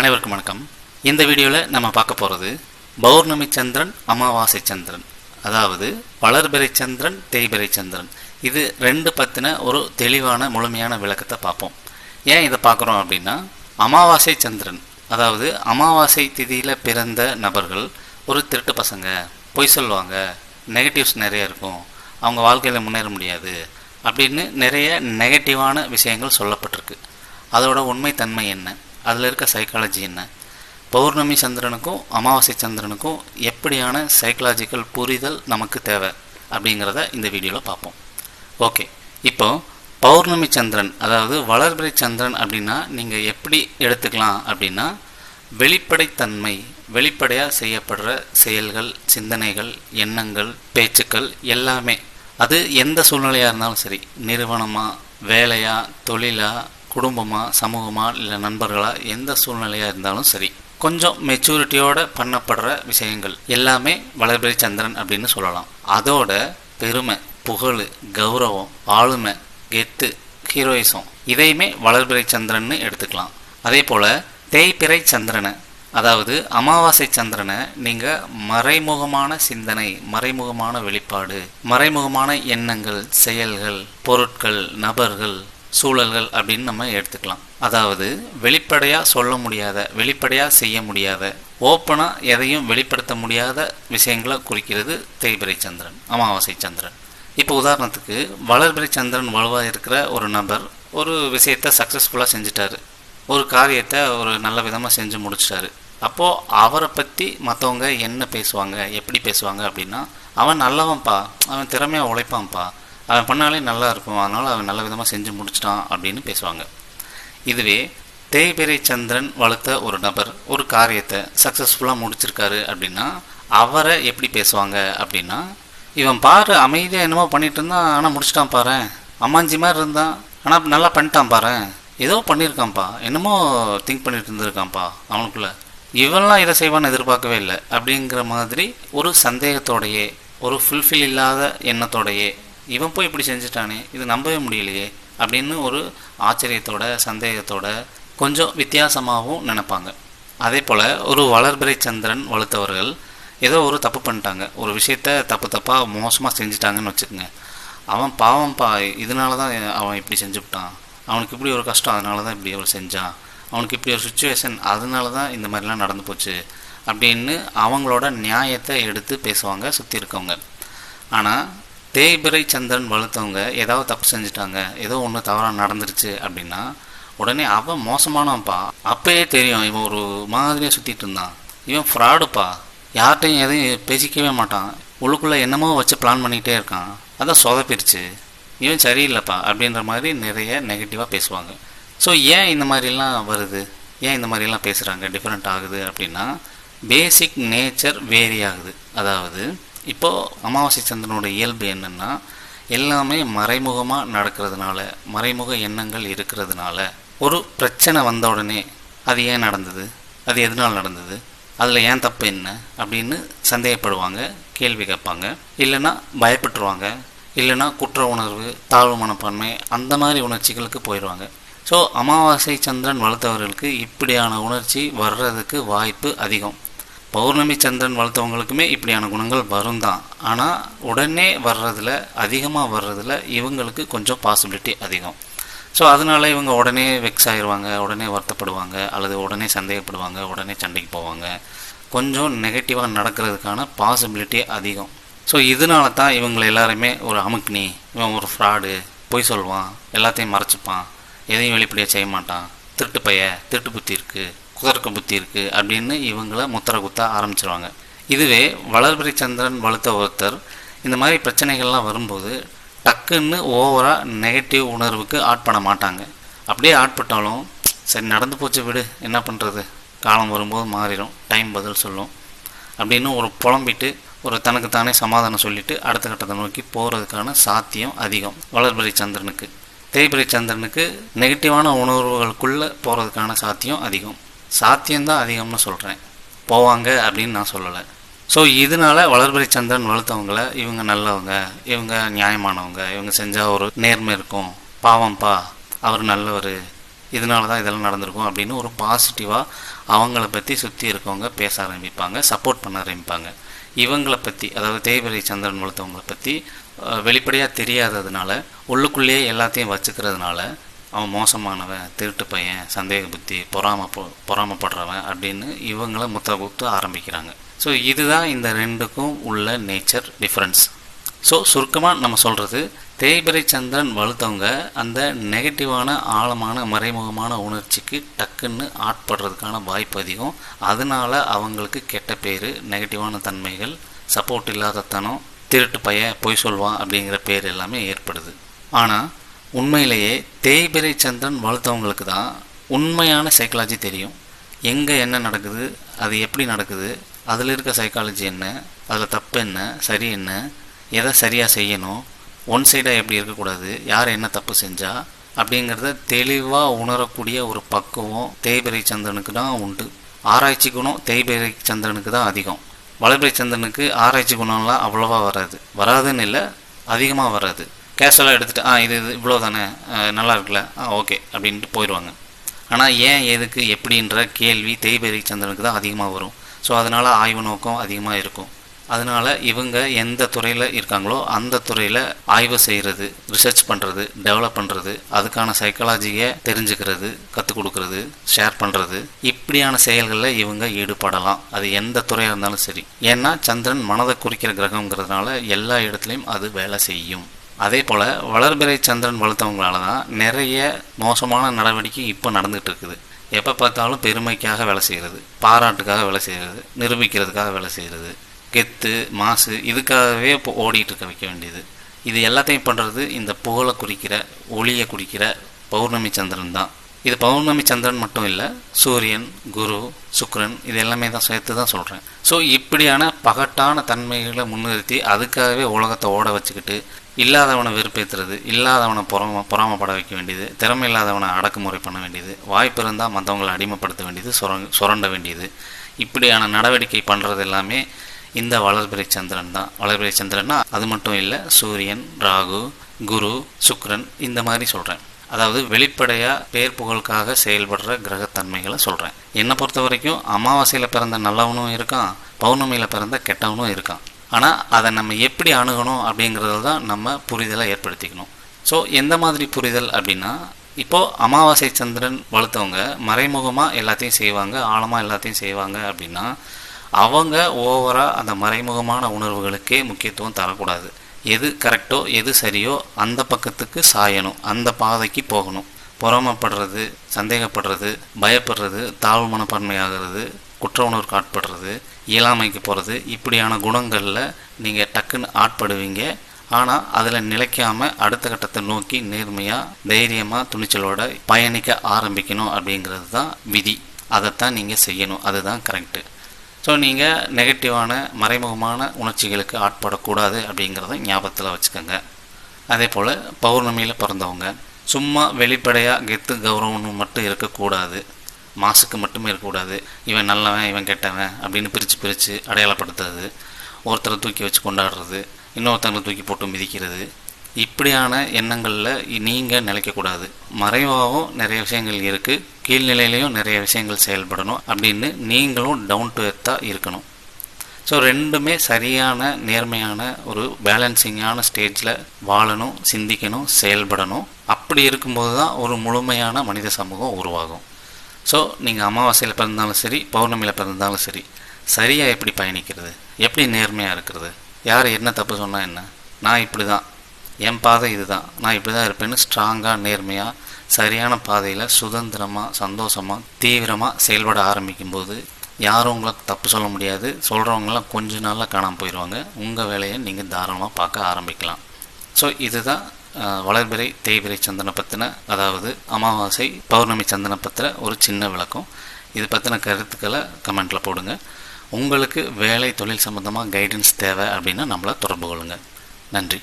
அனைவருக்கும் வணக்கம். இந்த வீடியோவில் நம்ம பார்க்க போகிறது பௌர்ணமி சந்திரன் அமாவாசை சந்திரன். அதாவது வளர்பிறை சந்திரன் தேய்பிறை சந்திரன். இது ரெண்டு பற்றின ஒரு தெளிவான முழுமையான விளக்கத்தை பார்ப்போம். ஏன் இதை பார்க்குறோம் அப்படின்னா அமாவாசை சந்திரன் அதாவது அமாவாசை திதியில் பிறந்த நபர்கள் ஒரு திருட்டு பசங்க பொய் சொல்லுவாங்க நெகட்டிவ்ஸ் நிறைய இருக்கும் அவங்க வாழ்க்கையில் முன்னேற முடியாது அப்படின்னு நிறைய நெகட்டிவான விஷயங்கள் சொல்லப்பட்டிருக்கு. அதோட உண்மைத்தன்மை என்ன? அதில் இருக்க சைக்காலஜி என்ன? பௌர்ணமி சந்திரனுக்கும் அமாவாசை சந்திரனுக்கும் எப்படியான சைக்கலாஜிக்கல் புரிதல் நமக்கு தேவை அப்படிங்கிறத இந்த வீடியோவில் பார்ப்போம். ஓகே இப்போ பௌர்ணமி சந்திரன் அதாவது வளர்பிறை சந்திரன் அப்படின்னா நீங்கள் எப்படி எடுத்துக்கலாம் அப்படின்னா வெளிப்படைத்தன்மை வெளிப்படையாக செய்யப்படுற செயல்கள் சிந்தனைகள் எண்ணங்கள் பேச்சுக்கள் எல்லாமே அது எந்த சூழ்நிலையாக இருந்தாலும் சரி நிறுவனமாக வேலையாக தொழிலாக குடும்பமா சமூகமா இல்லை நண்பர்களா எந்த சூழ்நிலையாக இருந்தாலும் சரி கொஞ்சம் மெச்சூரிட்டியோட பண்ணப்படுற விஷயங்கள் எல்லாமே வளர்பிறை சந்திரன் அப்படின்னு சொல்லலாம். அதோட பெருமை புகழ் கௌரவம் ஆளுமை கெத்து ஹீரோயிசம் இதையுமே வளர்பிறை சந்திரன்னு எடுத்துக்கலாம். அதே போல் தேய்பிறை சந்திரனை அதாவது அமாவாசை சந்திரனை நீங்கள் மறைமுகமான சிந்தனை மறைமுகமான வெளிப்பாடு மறைமுகமான எண்ணங்கள் செயல்கள் பொருட்கள் நபர்கள் சூழல்கள் அப்படின்னு நம்ம எடுத்துக்கலாம். அதாவது வெளிப்படையாக சொல்ல முடியாத வெளிப்படையாக செய்ய முடியாத ஓப்பனாக எதையும் வெளிப்படுத்த முடியாத விஷயங்களை குறிக்கிறது தேய்பிரை சந்திரன் அமாவாசை சந்திரன். இப்போ உதாரணத்துக்கு வளர்பிறை சந்திரன் வலுவாக இருக்கிற ஒரு நபர் ஒரு விஷயத்தை சக்ஸஸ்ஃபுல்லாக செஞ்சிட்டாரு. ஒரு காரியத்தை ஒரு நல்ல விதமாக செஞ்சு முடிச்சிட்டாரு. அப்போது அவரை பற்றி மற்றவங்க என்ன பேசுவாங்க எப்படி பேசுவாங்க அப்படின்னா அவன் நல்லவன்ப்பா அவன் திறமையாக உழைப்பான்ப்பா அவன் பண்ணாலே நல்லா இருக்கும் அதனால் அவன் நல்ல விதமாக செஞ்சு முடிச்சிட்டான் அப்படின்னு பேசுவாங்க. இதுவே தேய்பிறை சந்திரன் வளர்த்த ஒரு நபர் ஒரு காரியத்தை சக்ஸஸ்ஃபுல்லாக முடிச்சிருக்காரு அப்படின்னா அவரை எப்படி பேசுவாங்க அப்படின்னா இவன் பாரு அமைதியாக என்னமோ பண்ணிட்டு இருந்தான் ஆனால் முடிச்சிட்டான் பாரு. அம்மாஞ்சி மாதிரி இருந்தான் ஆனால் நல்லா பண்ணிட்டான் பாரு. ஏதோ பண்ணியிருக்கான்ப்பா. என்னமோ திங்க் பண்ணிட்டு இருந்திருக்கான்ப்பா அவனுக்குள்ள. இவன்லாம் இதை செய்வான்னு எதிர்பார்க்கவே இல்லை. அப்படிங்கிற மாதிரி ஒரு சந்தேகத்தோடையே ஒரு ஃபுல்ஃபில் இல்லாத எண்ணத்தோடையே இவன் போய் இப்படி செஞ்சுட்டானே இது நம்பவே முடியலையே அப்படின்னு ஒரு ஆச்சரியத்தோட சந்தேகத்தோட கொஞ்சம் வித்தியாசமாகவும் நினைப்பாங்க. அதே போல் ஒரு வளர்பிறை சந்திரன் வளர்த்தவர்கள் ஏதோ ஒரு தப்பு பண்ணிட்டாங்க. ஒரு விஷயத்த தப்பு தப்பாக மோசமாக செஞ்சுட்டாங்கன்னு வச்சுக்கோங்க. அவன் பாவம்ப்பா இதனால தான் அவன் இப்படி செஞ்சுவிட்டான் அவனுக்கு இப்படி ஒரு கஷ்டம் அதனால தான் இப்படி அவர் செஞ்சான். அவனுக்கு இப்படி ஒரு சுச்சுவேஷன் அதனால தான் இந்த மாதிரிலாம் நடந்து போச்சு அப்படின்னு அவங்களோட நியாயத்தை எடுத்து பேசுவாங்க சுற்றி இருக்கவங்க. ஆனால் தேய்பிரை சந்திரன் வளர்த்தவங்க ஏதாவது தப்பு செஞ்சுட்டாங்க ஏதோ ஒன்று தவறாக நடந்துருச்சு அப்படின்னா உடனே அவன் மோசமானவன்ப்பா. அப்பயே தெரியும் இவன் ஒரு மாதிரியாக சுற்றிட்டு இருந்தான். இவன் ஃப்ராடுப்பா யார்கிட்டையும் எதையும் பேசிக்கவே மாட்டான். உள்ளுக்குள்ளே என்னமோ வச்சு பிளான் பண்ணிக்கிட்டே இருக்கான். அதான் சொதப்பிடுச்சு இவன் சரியில்லைப்பா அப்படின்ற மாதிரி நிறைய நெகட்டிவாக பேசுவாங்க. ஸோ ஏன் இந்த மாதிரிலாம் வருது? ஏன் இந்த மாதிரிலாம் பேசுகிறாங்க டிஃப்ரெண்ட் ஆகுது அப்படின்னா பேசிக் நேச்சர் வேரி ஆகுது. அதாவது இப்போது அமாவாசை சந்திரனோட இயல்பு என்னென்னா எல்லாமே மறைமுகமாக நடக்கிறதுனால மறைமுக எண்ணங்கள் இருக்கிறதுனால ஒரு பிரச்சனை வந்த உடனே அது ஏன் நடந்தது? அது எதனால் நடந்தது? அதில் ஏன் தப்பு என்ன? அப்படின்னு சந்தேகப்படுவாங்க கேள்வி கேட்பாங்க. இல்லைன்னா பயப்பட்டுருவாங்க. இல்லைன்னா குற்ற உணர்வு தாழ்வு மனப்பான்மை அந்த மாதிரி உணர்ச்சிகளுக்கு போயிடுவாங்க. ஸோ அமாவாசை சந்திரன் வளர்த்தவர்களுக்கு இப்படியான உணர்ச்சி வர்றதுக்கு வாய்ப்பு அதிகம். பௌர்ணமி சந்திரன் வளர்த்தவங்களுக்குமே இப்படியான குணங்கள் வரும் தான் ஆனால் உடனே வர்றதில் அதிகமாக வர்றதில் இவங்களுக்கு கொஞ்சம் பாசிபிலிட்டி அதிகம். ஸோ அதனால இவங்க உடனே வெக்ஸ் ஆயிடுவாங்க உடனே வருத்தப்படுவாங்க அல்லது உடனே சந்தேகப்படுவாங்க உடனே சண்டைக்கு போவாங்க. கொஞ்சம் நெகட்டிவாக நடக்கிறதுக்கான பாசிபிலிட்டி அதிகம். ஸோ இதனால தான் இவங்களை எல்லாருமே ஒரு அமுக்னி இவன் ஒரு ஃப்ராடு பொய் சொல்லுவான் எல்லாத்தையும் மறைச்சிப்பான் எதையும் வெளிப்படையாக செய்ய மாட்டான் திருட்டு பைய திருட்டு புத்தி இருக்குது குதர்க்க புத்தி இருக்குது அப்படின்னு இவங்கள முத்திர குத்த ஆரம்பிச்சிருவாங்க. இதுவே வளர்பிரி சந்திரன் வளர்த்த ஒருத்தர் இந்த மாதிரி பிரச்சனைகள்லாம் வரும்போது டக்குன்னு ஓவராக நெகட்டிவ் உணர்வுக்கு ஆட் பண்ண மாட்டாங்க. அப்படியே ஆட்பட்டாலும் சரி நடந்து போச்சு விடு என்ன பண்ணுறது காலம் வரும்போது மாறிடும் டைம் பதில் சொல்லும். அப்படின்னு ஒரு புலம்பிட்டு ஒரு தனக்கு தானே சமாதானம் சொல்லிட்டு அடுத்த கட்டத்தை நோக்கி போகிறதுக்கான சாத்தியம் அதிகம் வளர்பிரி சந்திரனுக்கு. தேய்பிரி சந்திரனுக்கு நெகட்டிவான உணர்வுகளுக்குள்ளே போகிறதுக்கான சாத்தியம் அதிகம். சாத்தியம்தான் அதிகம்னு சொல்கிறேன் போவாங்க அப்படின்னு நான் சொல்லலை. ஸோ இதனால வளர்பிறை சந்திரன் வளர்த்தவங்கள இவங்க நல்லவங்க இவங்க நியாயமானவங்க இவங்க செஞ்சால் ஒரு நேர்மை இருக்கும். பாவம்ப்பா அவர் நல்லவர். இதனால தான் இதெல்லாம் நடந்திருக்கும் அப்படின்னு ஒரு பாசிட்டிவாக அவங்கள பற்றி சுற்றி இருக்கவங்க பேச ஆரம்பிப்பாங்க சப்போர்ட் பண்ண ஆரம்பிப்பாங்க. இவங்களை பற்றி அதாவது தேய்பிரை சந்திரன் வளர்த்தவங்களை பற்றி வெளிப்படையாக தெரியாததுனால உள்ளுக்குள்ளேயே எல்லாத்தையும் வச்சுக்கிறதுனால அவன் மோசமானவன் திருட்டு பையன் சந்தேக புத்தி பொறாம பொறாமப்படுறவன் அப்படின்னு இவங்கள முத்த குத்து ஆரம்பிக்கிறாங்க. ஸோ இதுதான் இந்த ரெண்டுக்கும் உள்ள நேச்சர் டிஃப்ரென்ஸ் ஸோ சுருக்கமாக நம்ம சொல்கிறது தேய்பிரை சந்திரன் வலுத்தவங்க அந்த நெகட்டிவான ஆழமான மறைமுகமான உணர்ச்சிக்கு டக்குன்னு ஆட்படுறதுக்கான வாய்ப்பு அதிகம். அதனால அவங்களுக்கு கெட்ட பேர் நெகட்டிவான தன்மைகள் சப்போர்ட் இல்லாத தனம் திருட்டு பையன் பொய் சொல்வான் அப்படிங்கிற பேர் எல்லாமே ஏற்படுது. ஆனால் உண்மையிலேயே தேய்பிரை சந்திரன் வளர்த்தவங்களுக்கு தான் உண்மையான சைக்காலஜி தெரியும். எங்கே என்ன நடக்குது அது எப்படி நடக்குது அதில் இருக்க சைக்காலஜி என்ன அதில் தப்பு என்ன சரி என்ன எதை சரியாக செய்யணும் ஒன் சைடாக எப்படி இருக்கக்கூடாது யார் என்ன தப்பு செஞ்சால் அப்படிங்கிறத தெளிவாக உணரக்கூடிய ஒரு பக்குவம் தேய்பிரை சந்திரனுக்கு தான் உண்டு. ஆராய்ச்சி குணம் தேய்பிரை சந்திரனுக்கு தான் அதிகம். வளர்பிறை சந்திரனுக்கு ஆராய்ச்சி குணம்லாம் அவ்வளோவா வராது. வராதுன்னு இல்லை அதிகமாக வராது. கேஷுவலாக எடுத்துகிட்டு ஆ இது இது இவ்வளோ தானே நல்லா இருக்குல்ல ஆ ஓகே அப்படின்ட்டு போயிடுவாங்க ஆனால் ஏன் எதுக்கு எப்படின்ற கேள்வி தேய்பெரி சந்திரனுக்கு தான் அதிகமாக வரும். ஸோ அதனால் ஆய்வு நோக்கம் அதிகமாக இருக்கும். அதனால் இவங்க எந்த துறையில் இருக்காங்களோ அந்த துறையில் ஆய்வு செய்கிறது ரிசர்ச் பண்ணுறது டெவலப் பண்ணுறது அதுக்கான சைக்காலஜியை தெரிஞ்சுக்கிறது கற்றுக் கொடுக்கறது ஷேர் பண்ணுறது இப்படியான செயல்களில் இவங்க ஈடுபடலாம். அது எந்த துறையாக இருந்தாலும் சரி. ஏன்னா சந்திரன் மனதை குறிக்கிற கிரகங்கிறதுனால எல்லா இடத்துலையும் அது வேலை செய்யும். அதே போல் வளர்பிறை சந்திரன் வளர்த்தவங்களால தான் நிறைய மோசமான நடவடிக்கை இப்போ நடந்துகிட்டு இருக்குது எப்போ பார்த்தாலும் பெருமைக்காக வேலை செய்கிறது பாராட்டுக்காக வேலை செய்கிறது நிரூபிக்கிறதுக்காக வேலை செய்கிறது கெத்து மாசு இதுக்காகவே இப்போ ஓடிட்டு இருக்க வைக்க வேண்டியது. இது எல்லாத்தையும் பண்ணுறது இந்த புகழை குறிக்கிற ஒளியை குறிக்கிற பௌர்ணமி சந்திரன் தான். இது பௌர்ணமி சந்திரன் மட்டும் இல்லை சூரியன் குரு சுக்ரன் இது எல்லாமே தான் சேர்த்து தான் சொல்கிறேன் ஸோ இப்படியான பகட்டான தன்மைகளை முன்னிறுத்தி அதுக்காகவே உலகத்தை ஓட வச்சுக்கிட்டு இல்லாதவனை வெறுப்பேற்றுறது இல்லாதவனை பொறாம பொறாமப்பட வைக்க வேண்டியது திறமை இல்லாதவனை அடக்குமுறை பண்ண வேண்டியது வாய்ப்பு இருந்தால் மற்றவங்களை அடிமைப்படுத்த வேண்டியது சுரங் சுரண்ட வேண்டியது. இப்படியான நடவடிக்கை பண்ணுறது எல்லாமே இந்த வளர்பிறை சந்திரன் தான். வளர்பிறை சந்திரன்னா அது மட்டும் இல்லை சூரியன் ராகு குரு சுக்ரன் இந்த மாதிரி சொல்கிறேன் அதாவது வெளிப்படையாக பேர் புகழுக்காக செயல்படுற கிரகத்தன்மைகளை சொல்கிறேன் என்னை பொறுத்த வரைக்கும் அமாவாசையில் பிறந்த நல்லவனும் இருக்கான் பௌர்ணமியில் பிறந்த கெட்டவனும் இருக்கான். ஆனால் அதை நம்ம எப்படி அணுகணும் அப்படிங்கிறது தான் நம்ம புரிதலை ஏற்படுத்திக்கணும். ஸோ எந்த மாதிரி புரிதல் அப்படின்னா இப்போது அமாவாசை சந்திரன் வளர்த்தவங்க மறைமுகமாக எல்லாத்தையும் செய்வாங்க ஆழமாக எல்லாத்தையும் செய்வாங்க அப்படின்னா அவங்க ஓவராக அந்த மறைமுகமான உணர்வுகளுக்கே முக்கியத்துவம் தரக்கூடாது. எது கரெக்டோ எது சரியோ அந்த பக்கத்துக்கு சாயணும் அந்த பாதைக்கு போகணும். பொறாமப்படுறது சந்தேகப்படுறது பயப்படுறது தாழ்வு மனப்பான்மையாகிறது குற்ற உணர்வுக்கு ஆட்படுறது இயலாமைக்கு போகிறது இப்படியான குணங்களில் நீங்கள் டக்குன்னு ஆட்படுவீங்க. ஆனால் அதில் நிலைக்காமல் அடுத்த கட்டத்தை நோக்கி நேர்மையாக தைரியமாக துணிச்சலோட பயணிக்க ஆரம்பிக்கணும் அப்படிங்கிறது தான் விதி. அதைத்தான் நீங்கள் செய்யணும். அதுதான் கரெக்டு ஸோ நீங்கள் நெகட்டிவான மறைமுகமான உணர்ச்சிகளுக்கு ஆட்படக்கூடாது அப்படிங்கிறத ஞாபகத்தில் வச்சுக்கோங்க. அதே போல் பௌர்ணமியில் பிறந்தவங்க சும்மா வெளிப்படையாக கெத்து கௌரவம்னு மட்டும் இருக்கக்கூடாது. மாசுக்கு மட்டுமே இருக்கக்கூடாது. இவன் நல்லவன் இவன் கெட்டவன் அப்படின்னு பிரித்து பிரித்து அடையாளப்படுத்துறது. ஒருத்தரை தூக்கி வச்சு கொண்டாடுறது. இன்னொருத்தங்களை தூக்கி போட்டு மிதிக்கிறது. இப்படியான எண்ணங்களில் நீங்கள் நிலைக்கக்கூடாது. மறைவாகவும் நிறைய விஷயங்கள் இருக்குது கீழ்நிலையிலையும் நிறைய விஷயங்கள் செயல்படணும் அப்படின்னு நீங்களும் டவுன் டு எர்த்தாக இருக்கணும். ஸோ ரெண்டுமே சரியான நேர்மையான ஒரு பேலன்சிங்கான ஸ்டேஜில் வாழணும் சிந்திக்கணும் செயல்படணும். அப்படி இருக்கும்போது தான் ஒரு முழுமையான மனித சமூகம் உருவாகும். ஸோ நீங்கள் அமாவாசையில் பிறந்தாலும் சரி பௌர்ணமியில் பிறந்தாலும் சரி சரியாக எப்படி பயணிக்கிறது? எப்படி நேர்மையாக இருக்கிறது? யார் என்ன தப்பு சொன்னால் என்ன? நான் இப்படி தான் என் பாதை இதுதான். நான் இப்படி தான் இருப்பேன்னு ஸ்ட்ராங்காக நேர்மையாக சரியான பாதையில் சுதந்திரமாக சந்தோஷமாக தீவிரமாக செயல்பட ஆரம்பிக்கும்போது யாரும் உங்களை தப்பு சொல்ல முடியாது. சொல்கிறவங்களாம் கொஞ்ச நாளில் காணாமல் போயிடுவாங்க உங்கள் வேலையை நீங்கள் தாராளமாக பார்க்க ஆரம்பிக்கலாம். ஸோ இதுதான் வளர்பிறை தேய்பிறை சந்தன பற்றின அதாவது அமாவாசை பௌர்ணமி சந்தன பற்றின ஒரு சின்ன விளக்கம். இது பற்றின கருத்துக்களை கமெண்ட்டில் போடுங்க. உங்களுக்கு வேலை தொழில் சம்மந்தமாக கைடன்ஸ் தேவை அப்படின்னா நம்மளை தொடர்பு கொள்ளுங்கள் நன்றி.